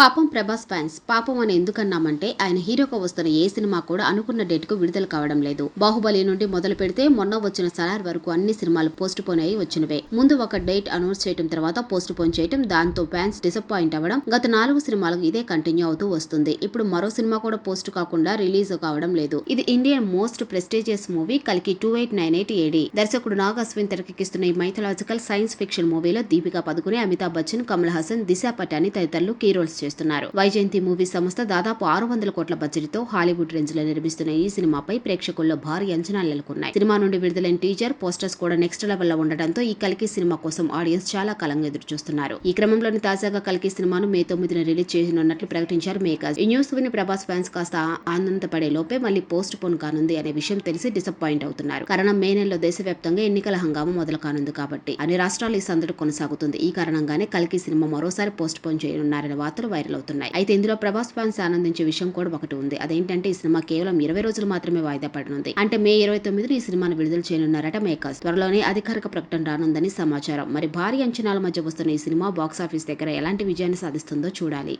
పాపం ప్రభాస్ ఫ్యాన్స్ పాపం అని ఎందుకన్నామంటే ఆయన హీరోగా వస్తున్న ఏ సినిమా కూడా అనుకున్న డేట్కు విడుదల కావడం లేదు. బాహుబలి నుండి మొదలు పెడితే మొన్న వచ్చిన సలార్ వరకు అన్ని సినిమాలు పోస్ట్ పోన్ అయి వచ్చినవే. ముందు ఒక డేట్ అనౌన్స్ చేయడం తర్వాత పోస్ట్ పోన్ చేయడం దాంతో ఫ్యాన్స్ డిసప్పాయింట్ అవ్వడం గత నాలుగు సినిమాలకు ఇదే కంటిన్యూ అవుతూ వస్తుంది. ఇప్పుడు మరో సినిమా కూడా పోస్ట్ కాకుండా రిలీజ్ కావడం లేదు. ఇది ఇండియన్ మోస్ట్ ప్రెస్టీజియస్ మూవీ కలికి two eight nine eight AD. దర్శకుడు నాగ్ అశ్విన్ తెరకెక్కిస్తున్న ఈ మైథలాజికల్ సైన్స్ ఫిక్షన్ మూవీలో దీపికా పదుకునే అమితాబ్ బచ్చన్ కమల్ హాసన్ దిశా పటాని తదితరులు కీ రోల్స్ చేస్తున్నారు. వైజయంతి మూవీ సంస్థ దాదాపు ఆరు వందల కోట్ల బడ్జెట్తో హాలీవుడ్ రేంజ్లో నిర్మిస్తున్న ఈ సినిమాపై ప్రేక్షకుల్లో భారీ అంచనాలు నెలకొన్నాయి. సినిమా నుండి విడుదలైన టీజర్ పోస్టర్స్ కూడా నెక్స్ట్ లెవెల్లో ఉండడంతో ఈ కలికి సినిమా కోసం ఆడియన్స్ చాలా కాలంగా ఎదురు చూస్తున్నారు ఈ క్రమంలోని తాజాగా కలికి సినిమాను మే తొమ్మిదిన రిలీజ్ చేయనున్నట్లు ప్రకటించారు మేకర్స్. ఈ న్యూస్ విని ప్రభాస్ ఫ్యాన్స్ కాస్త ఆనందపడే లోపే మళ్ళీ పోస్ట్ పోన్ కానుంది అనే విషయం తెలిసి డిసప్పాయింట్ అవుతున్నారు. కారణం మే నెలలో దేశవ్యాప్తంగా ఎన్నికల హంగామా మొదలు కానుంది కాబట్టి అన్ని రాష్ట్రాలు ఈ సందడి కొనసాగుతుంది. ఈ కారణంగానే కల్కి సినిమా మరోసారి పోస్ట్ పోన్ చేయనున్నారనే వార్తలు వైరల్ అవుతున్నాయి. అయితే ఇందులో ప్రభాస్ ఫ్యాన్స్ ఆనందించే విషయం కూడా ఒకటి ఉంది. అదేంటంటే ఈ సినిమా కేవలం ఇరవై రోజులు మాత్రమే వాయిదా పడనుంది. అంటే మే ఇరవై తొమ్మిదిన ఈ సినిమాను విడుదల చేయనున్నారట మేకర్స్. త్వరలోనే అధికారిక ప్రకటన రానుందని సమాచారం. మరి భారీ అంచనాల మధ్య వస్తున్న ఈ సినిమా బాక్సాఫీస్ దగ్గర ఎలాంటి విజయాన్ని సాధిస్తుందో చూడాలి.